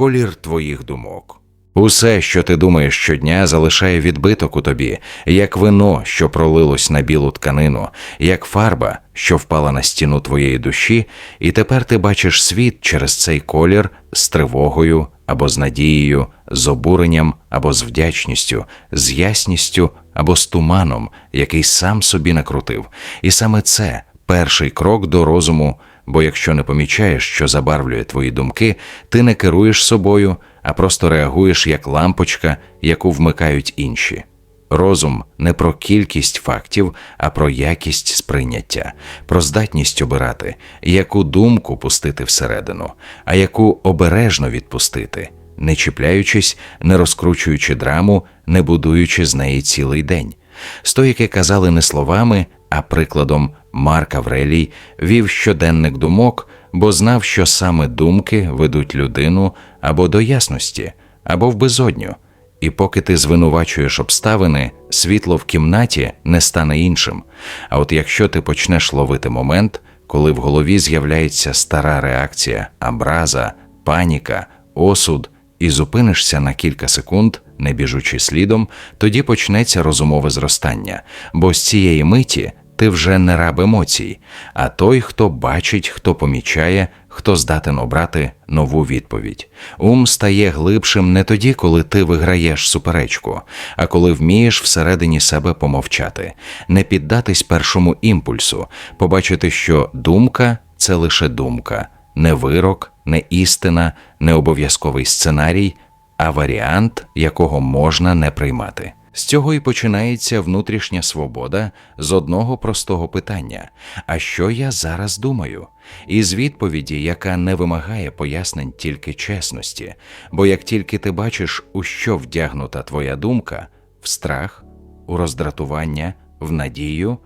колір твоїх думок. Усе, що ти думаєш щодня, залишає відбиток у тобі, як вино, що пролилось на білу тканину, як фарба, що впала на стіну твоєї душі, і тепер ти бачиш світ через цей колір з тривогою або з надією, з обуренням або з вдячністю, з ясністю або з туманом, який сам собі накрутив. І саме це перший крок до розуму. Бо якщо не помічаєш, що забарвлює твої думки, ти не керуєш собою, а просто реагуєш як лампочка, яку вмикають інші. Розум не про кількість фактів, а про якість сприйняття, про здатність обирати, яку думку пустити всередину, а яку обережно відпустити, не чіпляючись, не розкручуючи драму, не будуючи з неї цілий день. Стоїки казали не словами, а прикладом Марк Аврелій вів щоденник думок, бо знав, що саме думки ведуть людину або до ясності, або в безодню. І поки ти звинувачуєш обставини, світло в кімнаті не стане іншим. А от якщо ти почнеш ловити момент, коли в голові з'являється стара реакція, образа, паніка, осуд, і зупинишся на кілька секунд, не біжучи слідом, тоді почнеться розумове зростання, бо з цієї миті ти вже не раб емоцій, а той, хто бачить, хто помічає, хто здатен обрати нову відповідь. Ум стає глибшим не тоді, коли ти виграєш суперечку, а коли вмієш всередині себе помовчати, не піддатись першому імпульсу, побачити, що думка це лише думка, не вирок, не істина, не обов'язковий сценарій, а варіант, якого можна не приймати. З цього і починається внутрішня свобода з одного простого питання: а що я зараз думаю? І з відповіді, яка не вимагає пояснень тільки чесності, бо як тільки ти бачиш, у що вдягнута твоя думка, в страх, у роздратування, в надію,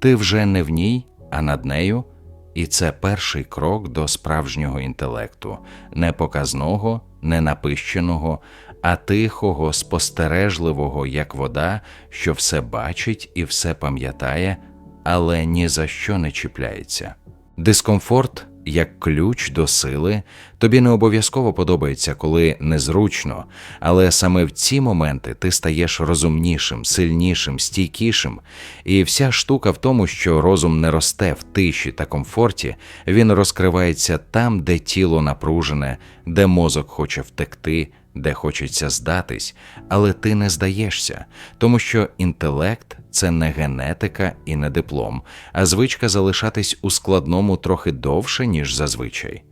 ти вже не в ній, а над нею. І це перший крок до справжнього інтелекту, не показного, не напищеного, а тихого, спостережливого, як вода, що все бачить і все пам'ятає, але ні за що не чіпляється. Дискомфорт як ключ до сили, тобі не обов'язково подобається, коли незручно, але саме в ці моменти ти стаєш розумнішим, сильнішим, стійкішим, і вся штука в тому, що розум не росте в тиші та комфорті, він розкривається там, де тіло напружене, де мозок хоче втекти де хочеться здатись, але ти не здаєшся, тому що інтелект це не генетика і не диплом, а звичка залишатись у складному трохи довше, ніж зазвичай.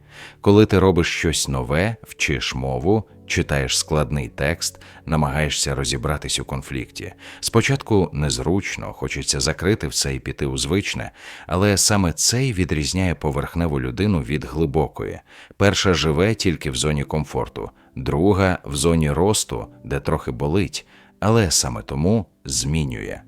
Коли ти робиш щось нове, вчиш мову, читаєш складний текст, намагаєшся розібратись у конфлікті. Спочатку незручно, хочеться закрити все і піти у звичне, але саме це й відрізняє поверхневу людину від глибокої. Перша живе тільки в зоні комфорту, друга в зоні росту, де трохи болить, але саме тому змінює.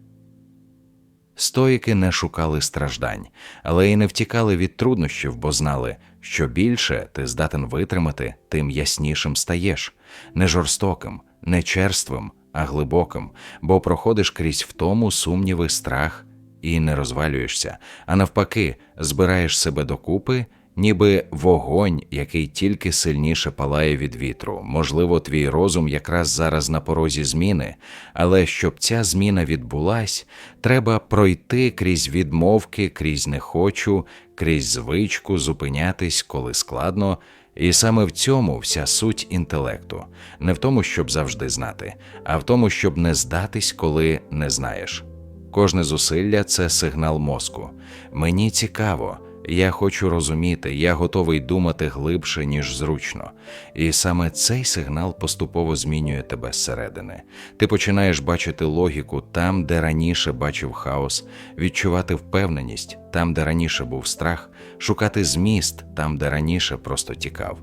Стоїки не шукали страждань, але й не втікали від труднощів, бо знали, що більше ти здатен витримати, тим яснішим стаєш, не жорстоким, не черствим, а глибоким, бо проходиш крізь втому сумніви, страх і не розвалюєшся, а навпаки, збираєш себе докупи ніби вогонь, який тільки сильніше палає від вітру. Можливо, твій розум якраз зараз на порозі зміни, але щоб ця зміна відбулась, треба пройти крізь відмовки, крізь не хочу, крізь звичку, зупинятись, коли складно. І саме в цьому вся суть інтелекту, не в тому, щоб завжди знати, а в тому, щоб не здатись, коли не знаєш. Кожне зусилля це сигнал мозку. Мені цікаво. Я хочу розуміти, я готовий думати глибше, ніж зручно, і саме цей сигнал поступово змінює тебе зсередини. Ти починаєш бачити логіку там, де раніше бачив хаос, відчувати впевненість там, де раніше був страх, шукати зміст там, де раніше просто тікав.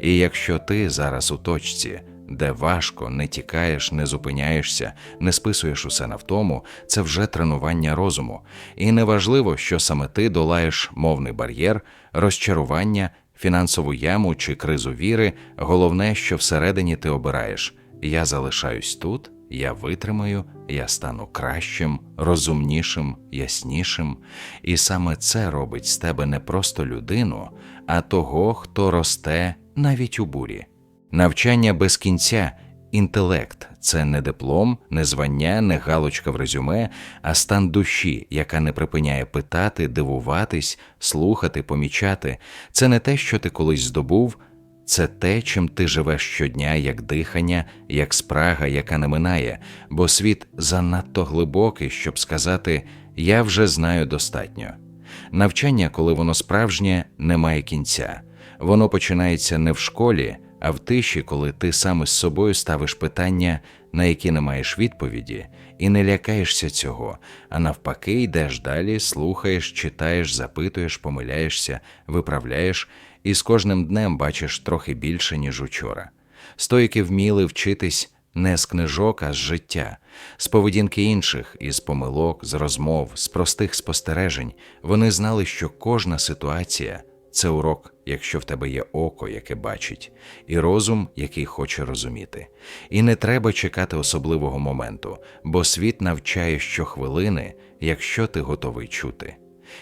І якщо ти зараз у точці, де важко, не тікаєш, не зупиняєшся, не списуєш усе на втому, це вже тренування розуму. І неважливо, що саме ти долаєш мовний бар'єр, розчарування, фінансову яму чи кризу віри. Головне, що всередині ти обираєш: я залишаюсь тут, я витримаю, я стану кращим, розумнішим, яснішим. І саме це робить з тебе не просто людину, а того, хто росте навіть у бурі. Навчання без кінця, інтелект це не диплом, не звання, не галочка в резюме, а стан душі, яка не припиняє питати, дивуватись, слухати, помічати. Це не те, що ти колись здобув. Це те, чим ти живеш щодня, як дихання, як спрага, яка не минає, бо світ занадто глибокий, щоб сказати я вже знаю достатньо. Навчання, коли воно справжнє, не має кінця. Воно починається не в школі, а в тиші, коли ти сам із собою ставиш питання, на які не маєш відповіді, і не лякаєшся цього, а навпаки, йдеш далі, слухаєш, читаєш, запитуєш, помиляєшся, виправляєш, і з кожним днем бачиш трохи більше, ніж учора. Стоїки вміли вчитись не з книжок, а з життя, з поведінки інших, із помилок, з розмов, з простих спостережень. Вони знали, що кожна ситуація це урок, якщо в тебе є око, яке бачить, і розум, який хоче розуміти. І не треба чекати особливого моменту, бо світ навчає щохвилини, якщо ти готовий чути.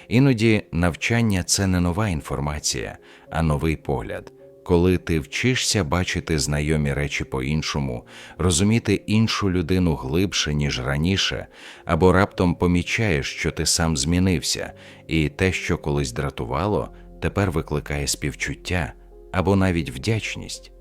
Іноді навчання це не нова інформація, а новий погляд. Коли ти вчишся бачити знайомі речі по-іншому, розуміти іншу людину глибше, ніж раніше, або раптом помічаєш, що ти сам змінився, і те, що колись дратувало, тепер викликає співчуття або навіть вдячність.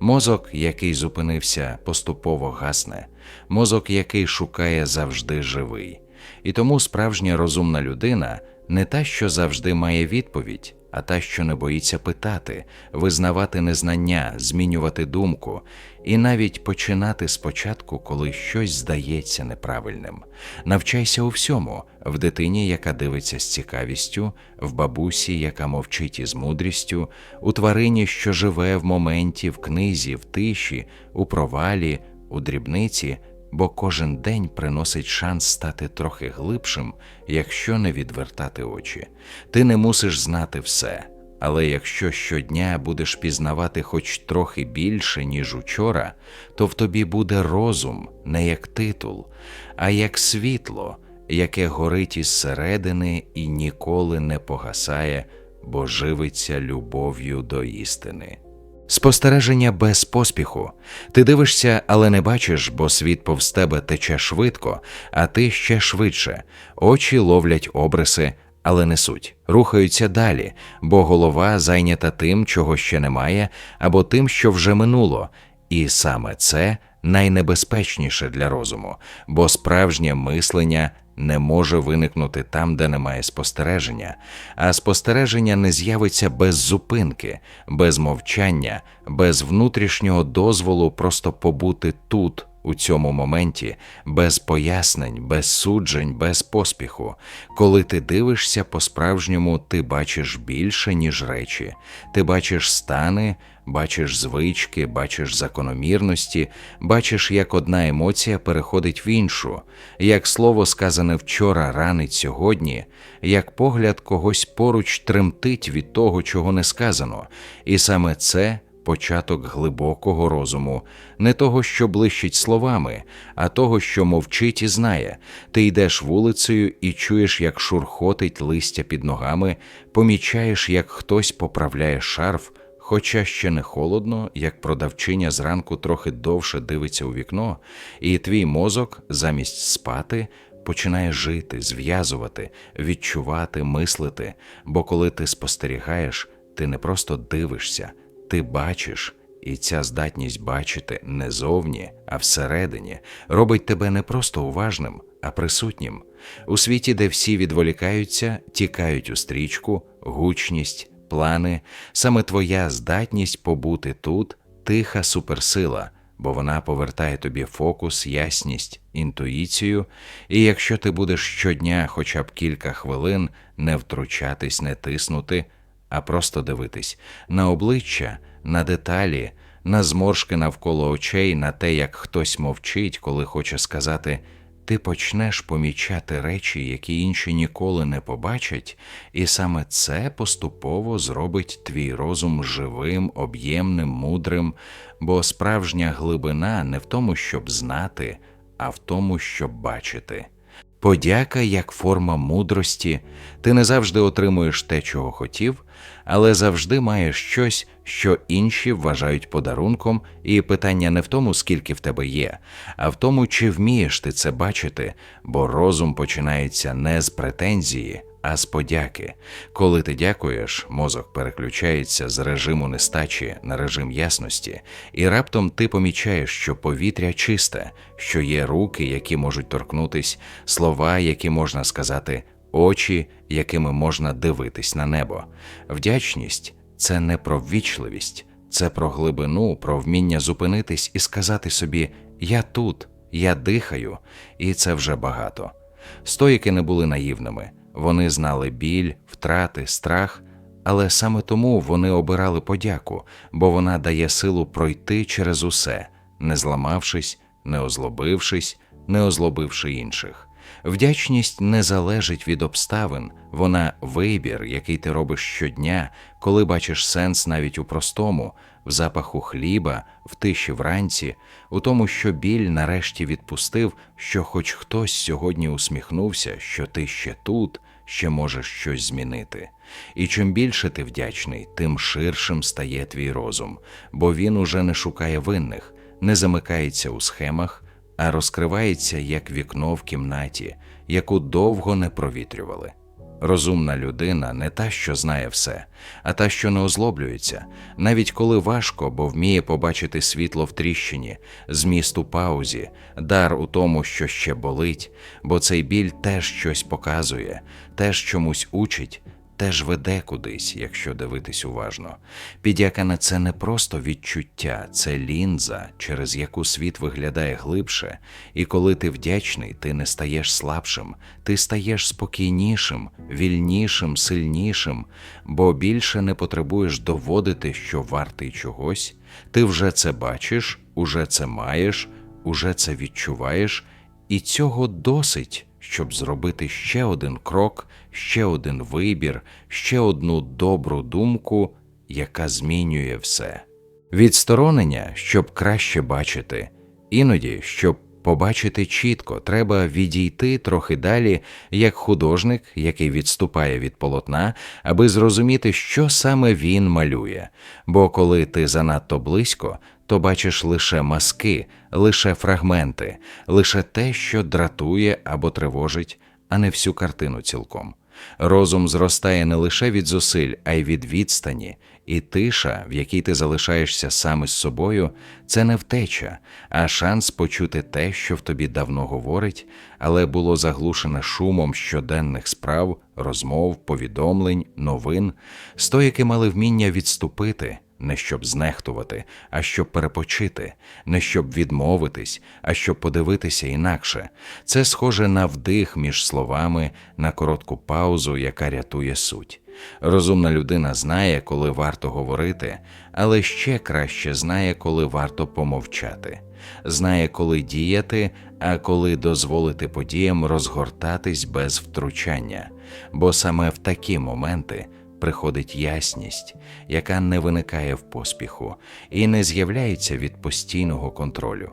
Мозок, який зупинився, поступово гасне, мозок, який шукає завжди живий. І тому справжня розумна людина не та, що завжди має відповідь, а та, що не боїться питати, визнавати незнання, змінювати думку і навіть починати спочатку, коли щось здається неправильним. Навчайся у всьому, в дитині, яка дивиться з цікавістю, в бабусі, яка мовчить із мудрістю, у тварині, що живе в моменті, в книзі, в тиші, у провалі, у дрібниці бо кожен день приносить шанс стати трохи глибшим, якщо не відвертати очі. Ти не мусиш знати все, але якщо щодня будеш пізнавати хоч трохи більше, ніж учора, то в тобі буде розум не як титул, а як світло, яке горить із середини і ніколи не погасає, бо живиться любов'ю до істини. Спостереження без поспіху. Ти дивишся, але не бачиш, бо світ повз тебе тече швидко, а ти ще швидше. Очі ловлять обриси, але не суть, рухаються далі, бо голова зайнята тим, чого ще немає, або тим, що вже минуло. І саме це найнебезпечніше для розуму, бо справжнє мислення не може виникнути там, де немає спостереження, а спостереження не з'явиться без зупинки, без мовчання, без внутрішнього дозволу просто побути тут. У цьому моменті без пояснень, без суджень, без поспіху. Коли ти дивишся по-справжньому, ти бачиш більше, ніж речі, ти бачиш стани, бачиш звички, бачиш закономірності, бачиш, як одна емоція переходить в іншу, як слово, сказане вчора, ранить сьогодні, як погляд когось поруч тремтить від того, чого не сказано, і саме це. Початок глибокого розуму, не того, що блищить словами, а того, що мовчить і знає. Ти йдеш вулицею і чуєш, як шурхотить листя під ногами, помічаєш, як хтось поправляє шарф, Хоча ще не холодно, як продавчиня зранку трохи довше дивиться у вікно, і твій мозок замість спати починає жити, зв'язувати, відчувати, мислити. Бо коли ти спостерігаєш, ти не просто дивишся, ти бачиш, і ця здатність бачити не зовні, а всередині робить тебе не просто уважним, а присутнім. У світі, де всі відволікаються, тікають у стрічку, гучність плани, саме твоя здатність побути тут тиха суперсила, бо вона повертає тобі фокус, ясність, інтуїцію, і якщо ти будеш щодня, хоча б кілька хвилин, не втручатись, не тиснути, а просто дивитись на обличчя, на деталі, на зморшки навколо очей, на те, як хтось мовчить, коли хоче сказати ти почнеш помічати речі, які інші ніколи не побачать, і саме це поступово зробить твій розум живим, об'ємним, мудрим, бо справжня глибина не в тому, щоб знати, а в тому, щоб бачити. Подяка як форма мудрості, ти не завжди отримуєш те, чого хотів, але завжди маєш щось, що інші вважають подарунком, і питання не в тому, скільки в тебе є, а в тому, чи вмієш ти це бачити, бо розум починається не з претензії, а з подяки. Коли ти дякуєш, мозок переключається з режиму нестачі на режим ясності, і раптом ти помічаєш, що повітря чисте, що є руки, які можуть торкнутись, слова, які можна сказати, очі, якими можна дивитись на небо. Вдячність це не про ввічливість, це про глибину, про вміння зупинитись і сказати собі Я тут, я дихаю, і це вже багато. Стоїки не були наївними. Вони знали біль, втрати, страх, але саме тому вони обирали подяку, бо вона дає силу пройти через усе, не зламавшись, не озлобившись, не озлобивши інших. Вдячність не залежить від обставин, вона вибір, який ти робиш щодня, коли бачиш сенс навіть у простому, в запаху хліба, в тиші вранці, у тому, що біль нарешті відпустив, що хоч хтось сьогодні усміхнувся, що ти ще тут, ще можеш щось змінити. І чим більше ти вдячний, тим ширшим стає твій розум, бо він уже не шукає винних, не замикається у схемах, а розкривається як вікно в кімнаті, яку довго не провітрювали. Розумна людина не та, що знає все, а та, що не озлоблюється, навіть коли важко, бо вміє побачити світло в тріщині, зміст у паузі, дар у тому, що ще болить, бо цей біль теж щось показує, теж чомусь учить, теж веде кудись, якщо дивитись уважно. Підяка це не просто відчуття, це лінза, через яку світ виглядає глибше, і коли ти вдячний, ти не стаєш слабшим, ти стаєш спокійнішим, вільнішим, сильнішим, бо більше не потребуєш доводити, що вартий чогось. Ти вже це бачиш, уже це маєш, уже це відчуваєш, і цього досить щоб зробити ще один крок, ще один вибір, ще одну добру думку, яка змінює все. Відсторонення, щоб краще бачити, іноді, щоб побачити чітко, треба відійти трохи далі, як художник, який відступає від полотна, аби зрозуміти, що саме він малює. Бо коли ти занадто близько, то бачиш лише маски, лише фрагменти, лише те, що дратує або тривожить, а не всю картину цілком. Розум зростає не лише від зусиль, а й від відстані, і тиша, в якій ти залишаєшся сам із собою, це не втеча, а шанс почути те, що в тобі давно говорить, але було заглушене шумом щоденних справ, розмов, повідомлень, новин, стояки мали вміння відступити не щоб знехтувати, а щоб перепочити, не щоб відмовитись, а щоб подивитися інакше. Це схоже на вдих між словами, на коротку паузу, яка рятує суть. Розумна людина знає, коли варто говорити, але ще краще знає, коли варто помовчати, знає, коли діяти, а коли дозволити подіям розгортатись без втручання, бо саме в такі моменти приходить ясність, яка не виникає в поспіху і не з'являється від постійного контролю.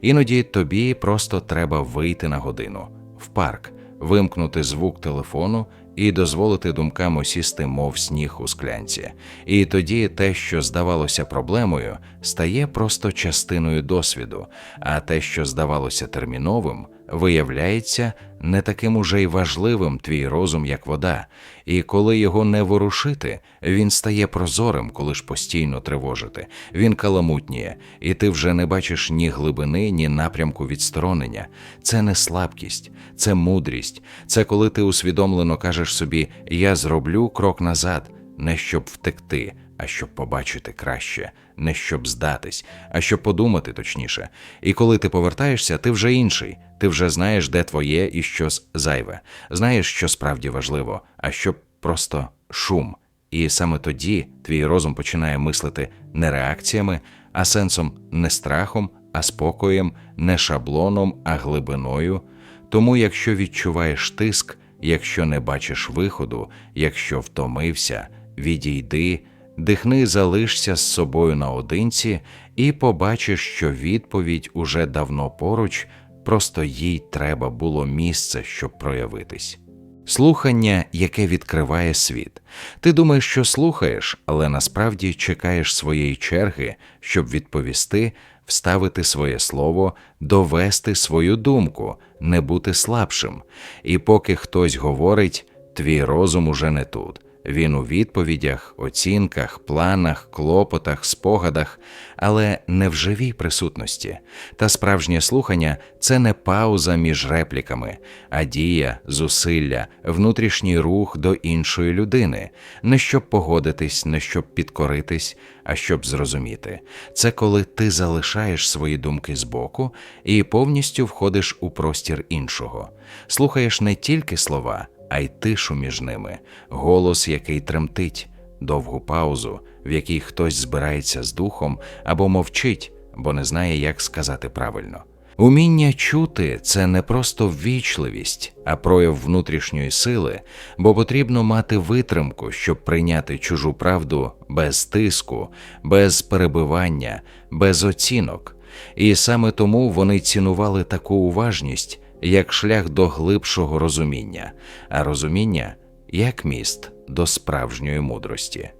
Іноді тобі просто треба вийти на годину в парк, вимкнути звук телефону і дозволити думкам осісти, мов сніг у склянці. І тоді те, що здавалося проблемою, стає просто частиною досвіду, а те, що здавалося терміновим, виявляється не таким уже й важливим твій розум, як вода, і коли його не ворушити, він стає прозорим, коли ж постійно тривожити. Він каламутніє, і ти вже не бачиш ні глибини, ні напрямку відсторонення. Це не слабкість, це мудрість, це коли ти усвідомлено кажеш собі Я зроблю крок назад, не щоб втекти а щоб побачити краще, не щоб здатись, а щоб подумати точніше. І коли ти повертаєшся, ти вже інший, ти вже знаєш, де твоє і щось зайве, знаєш, що справді важливо, а що просто шум. І саме тоді твій розум починає мислити не реакціями, а сенсом не страхом, а спокоєм, не шаблоном, а глибиною. Тому, якщо відчуваєш тиск, якщо не бачиш виходу, якщо втомився, відійди. Дихни, залишся з собою наодинці і побачиш, що відповідь уже давно поруч, просто їй треба було місце, щоб проявитись. Слухання, яке відкриває світ. Ти думаєш, що слухаєш, але насправді чекаєш своєї черги, щоб відповісти, вставити своє слово, довести свою думку, не бути слабшим. І поки хтось говорить, твій розум уже не тут. Він у відповідях, оцінках, планах, клопотах, спогадах, але не в живій присутності. Та справжнє слухання це не пауза між репліками, а дія, зусилля, внутрішній рух до іншої людини, не щоб погодитись, не щоб підкоритись, а щоб зрозуміти. Це коли ти залишаєш свої думки збоку і повністю входиш у простір іншого, слухаєш не тільки слова а й тишу між ними, голос, який тремтить, довгу паузу, в якій хтось збирається з духом або мовчить, бо не знає, як сказати правильно. Уміння чути це не просто ввічливість, а прояв внутрішньої сили, бо потрібно мати витримку, щоб прийняти чужу правду без тиску, без перебивання, без оцінок. І саме тому вони цінували таку уважність, як шлях до глибшого розуміння, а розуміння як міст до справжньої мудрості.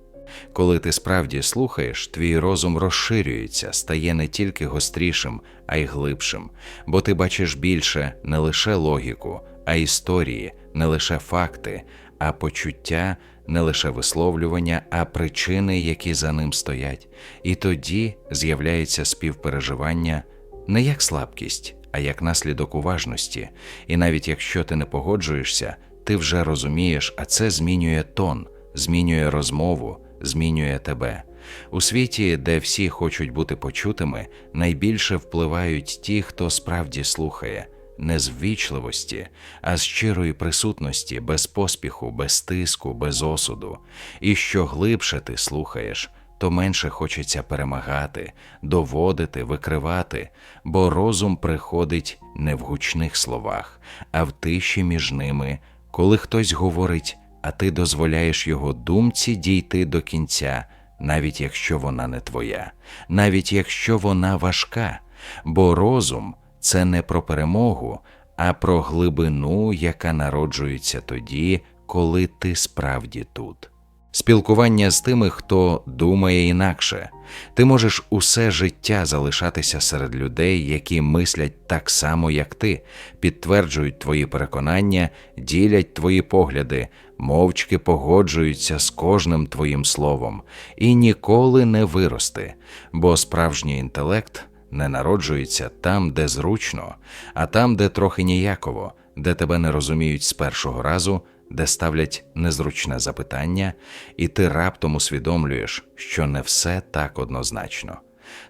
Коли ти справді слухаєш, твій розум розширюється, стає не тільки гострішим, а й глибшим, бо ти бачиш більше не лише логіку, а історії, не лише факти, а почуття, не лише висловлювання, а причини, які за ним стоять. І тоді з'являється співпереживання не як слабкість, а як наслідок уважності, і навіть якщо ти не погоджуєшся, ти вже розумієш, а це змінює тон, змінює розмову, змінює тебе. У світі, де всі хочуть бути почутими, найбільше впливають ті, хто справді слухає, не з ввічливості, а з щирої присутності, без поспіху, без тиску, без осуду. І що глибше ти слухаєш, то менше хочеться перемагати, доводити, викривати, бо розум приходить не в гучних словах, а в тиші між ними, коли хтось говорить, а ти дозволяєш його думці дійти до кінця, навіть якщо вона не твоя, навіть якщо вона важка, бо розум це не про перемогу, а про глибину, яка народжується тоді, коли ти справді тут спілкування з тими, хто думає інакше. Ти можеш усе життя залишатися серед людей, які мислять так само, як ти, підтверджують твої переконання, ділять твої погляди, мовчки погоджуються з кожним твоїм словом і ніколи не вирости, бо справжній інтелект не народжується там, де зручно, а там, де трохи ніяково, де тебе не розуміють з першого разу де ставлять незручне запитання, і ти раптом усвідомлюєш, що не все так однозначно.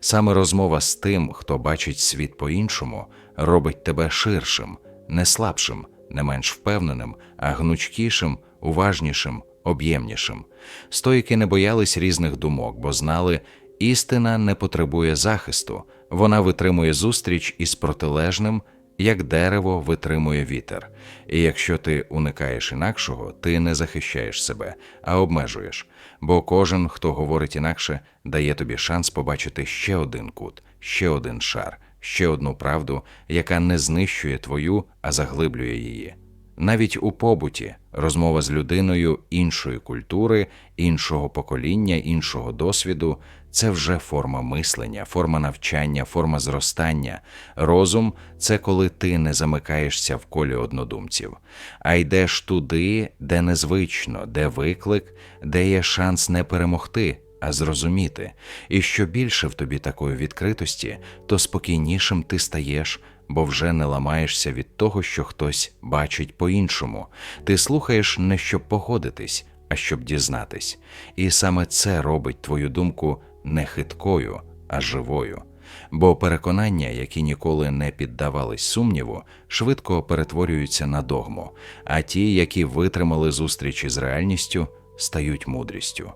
Саме розмова з тим, хто бачить світ по-іншому, робить тебе ширшим, не слабшим, не менш впевненим, а гнучкішим, уважнішим, об'ємнішим. Стоїки не боялись різних думок, бо знали, істина не потребує захисту, вона витримує зустріч із протилежним як дерево витримує вітер, і якщо ти уникаєш інакшого, ти не захищаєш себе, а обмежуєш, бо кожен, хто говорить інакше, дає тобі шанс побачити ще один кут, ще один шар, ще одну правду, яка не знищує твою, а заглиблює її. Навіть у побуті розмова з людиною іншої культури, іншого покоління, іншого досвіду це вже форма мислення, форма навчання, форма зростання. Розум це коли ти не замикаєшся в колі однодумців, а йдеш туди, де незвично, де виклик, де є шанс не перемогти. А зрозуміти, і що більше в тобі такої відкритості, то спокійнішим ти стаєш, бо вже не ламаєшся від того, що хтось бачить по-іншому. Ти слухаєш не щоб погодитись, а щоб дізнатись. І саме це робить твою думку не хиткою, а живою. Бо переконання, які ніколи не піддавались сумніву, швидко перетворюються на догму, а ті, які витримали зустрічі з реальністю, стають мудрістю.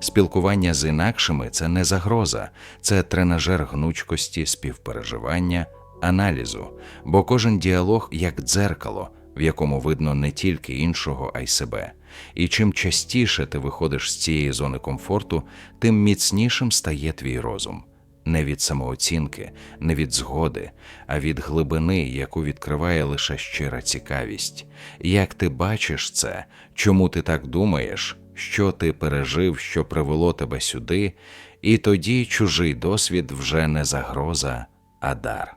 Спілкування з інакшими це не загроза, це тренажер гнучкості, співпереживання, аналізу, бо кожен діалог як дзеркало, в якому видно не тільки іншого, а й себе. І чим частіше ти виходиш з цієї зони комфорту, тим міцнішим стає твій розум. не від самооцінки, не від згоди, а від глибини, яку відкриває лише щира цікавість. Як ти бачиш це, чому ти так думаєш, що ти пережив, що привело тебе сюди, і тоді чужий досвід вже не загроза, а дар.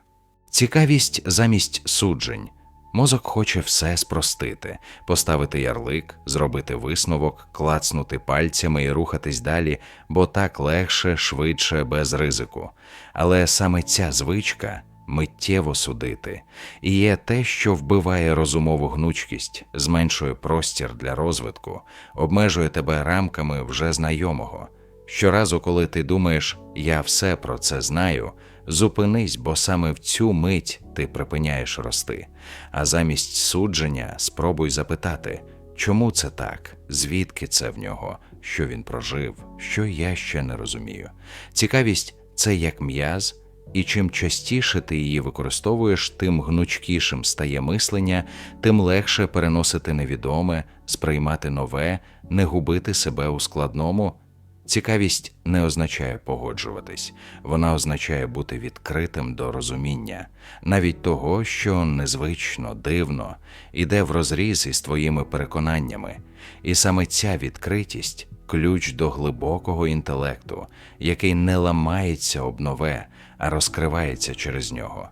Цікавість замість суджень. Мозок хоче все спростити, поставити ярлик, зробити висновок, клацнути пальцями і рухатись далі, бо так легше, швидше, без ризику. Але саме ця звичка миттєво судити і є те, що вбиває розумову гнучкість, зменшує простір для розвитку, обмежує тебе рамками вже знайомого. Щоразу, коли ти думаєш, я все про це знаю, зупинись, бо саме в цю мить ти припиняєш рости. А замість судження спробуй запитати, чому це так, звідки це в нього, що він прожив, що я ще не розумію. Цікавість це як м'яз, і чим частіше ти її використовуєш, тим гнучкішим стає мислення, тим легше переносити невідоме, сприймати нове, не губити себе у складному. Цікавість не означає погоджуватись, вона означає бути відкритим до розуміння, навіть того, що незвично, дивно, іде врозріз із твоїми переконаннями, і саме ця відкритість ключ до глибокого інтелекту, який не ламається об нове, а розкривається через нього.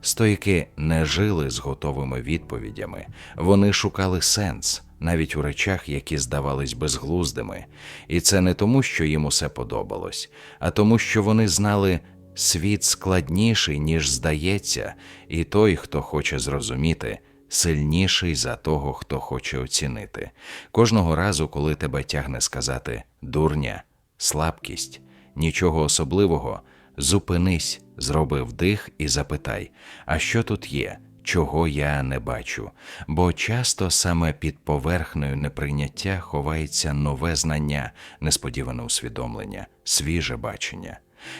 Стоїки не жили з готовими відповідями, вони шукали сенс навіть у речах, які здавались безглуздими, і це не тому, що їм усе подобалось, а тому, що вони знали світ складніший, ніж здається, і той, хто хоче зрозуміти, сильніший за того, хто хоче оцінити. Кожного разу, коли тебе тягне сказати дурня, слабкість, нічого особливого, зупинись, зроби вдих і запитай, а що тут є? Чого я не бачу, бо часто саме під поверхнею неприйняття ховається нове знання, несподіване усвідомлення, свіже бачення.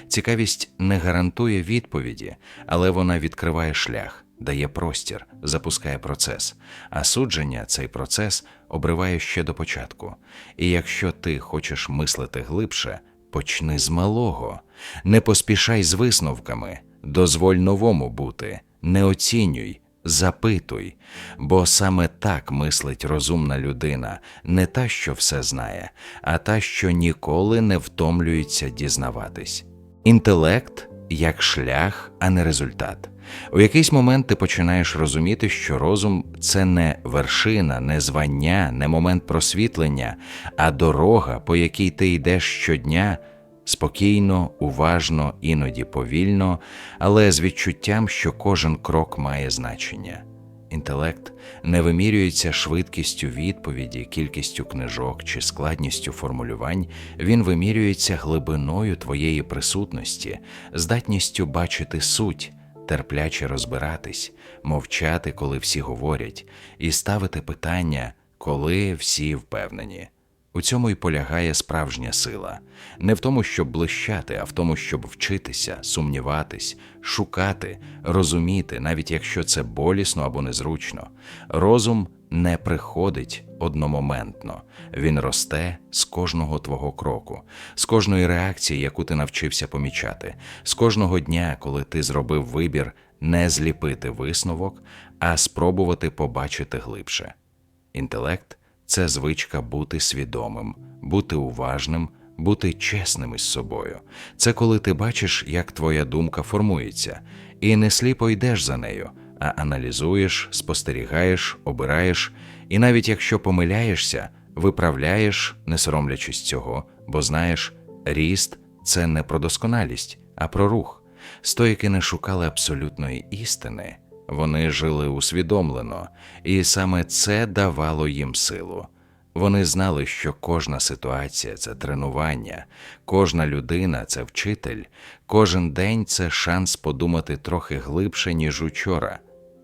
Цікавість не гарантує відповіді, але вона відкриває шлях, дає простір, запускає процес, а судження цей процес обриває ще до початку. І якщо ти хочеш мислити глибше, почни з малого, не поспішай з висновками, дозволь новому бути не оцінюй, запитуй, бо саме так мислить розумна людина, не та, що все знає, а та, що ніколи не втомлюється дізнаватись. Інтелект як шлях, а не результат. У якийсь момент ти починаєш розуміти, що розум це не вершина, не звання, не момент просвітлення, а дорога, по якій ти йдеш щодня спокійно, уважно, іноді повільно, але з відчуттям, що кожен крок має значення. Інтелект не вимірюється швидкістю відповіді, кількістю книжок чи складністю формулювань, він вимірюється глибиною твоєї присутності, здатністю бачити суть, терпляче розбиратись, мовчати, коли всі говорять, і ставити питання, коли всі впевнені. У цьому й полягає справжня сила, не в тому, щоб блищати, а в тому, щоб вчитися, сумніватись, шукати, розуміти, навіть якщо це болісно або незручно. Розум не приходить одномоментно, він росте з кожного твого кроку, з кожної реакції, яку ти навчився помічати, з кожного дня, коли ти зробив вибір не зліпити висновок, а спробувати побачити глибше. Інтелект це звичка бути свідомим, бути уважним, бути чесним із собою. Це коли ти бачиш, як твоя думка формується, і не сліпо йдеш за нею, а аналізуєш, спостерігаєш, обираєш, і навіть якщо помиляєшся, виправляєш, не соромлячись цього, бо знаєш, ріст це не про досконалість, а про рух. Стоїки не шукали абсолютної істини. Вони жили усвідомлено, і саме це давало їм силу. Вони знали, що кожна ситуація це тренування, кожна людина це вчитель, кожен день це шанс подумати трохи глибше, ніж учора.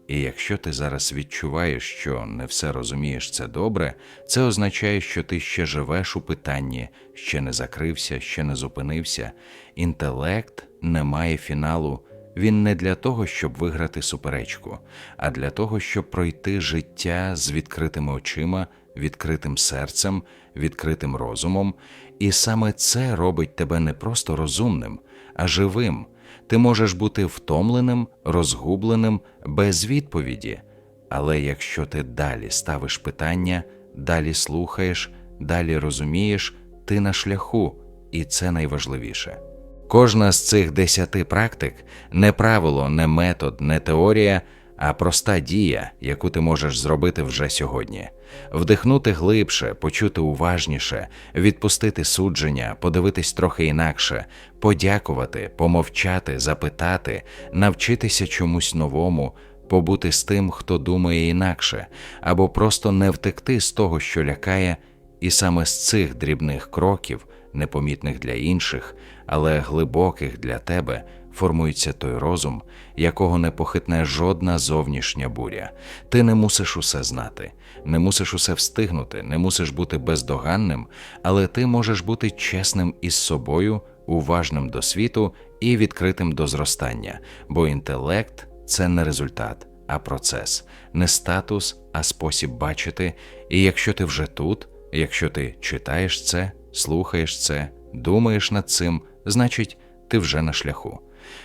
І якщо ти зараз відчуваєш, що не все розумієш це добре, це означає, що ти ще живеш у питанні, ще не закрився, ще не зупинився. Інтелект не має фіналу. Він не для того, щоб виграти суперечку, а для того, щоб пройти життя з відкритими очима, відкритим серцем, відкритим розумом, і саме це робить тебе не просто розумним, а живим. Ти можеш бути втомленим, розгубленим, без відповіді. Але якщо ти далі ставиш питання, далі слухаєш, далі розумієш, ти на шляху, і це найважливіше. Кожна з цих десяти практик не правило, не метод, не теорія, а проста дія, яку ти можеш зробити вже сьогодні. Вдихнути глибше, почути уважніше, відпустити судження, подивитись трохи інакше, подякувати, помовчати, запитати, навчитися чомусь новому, побути з тим, хто думає інакше, або просто не втекти з того, що лякає, і саме з цих дрібних кроків, непомітних для інших, але глибоких для тебе, формується той розум, якого не похитне жодна зовнішня буря. Ти не мусиш усе знати, не мусиш усе встигнути, не мусиш бути бездоганним, але ти можеш бути чесним із собою, уважним до світу і відкритим до зростання, бо інтелект це не результат, а процес, не статус, а спосіб бачити. І якщо ти вже тут, якщо ти читаєш це, слухаєш це, думаєш над цим, значить, ти вже на шляху.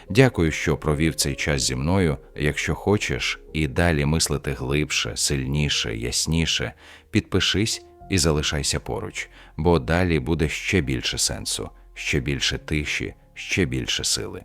Дякую, що провів цей час зі мною. Якщо хочеш і далі мислити глибше, сильніше, ясніше, підпишись і залишайся поруч, бо далі буде ще більше сенсу, ще більше тиші, ще більше сили.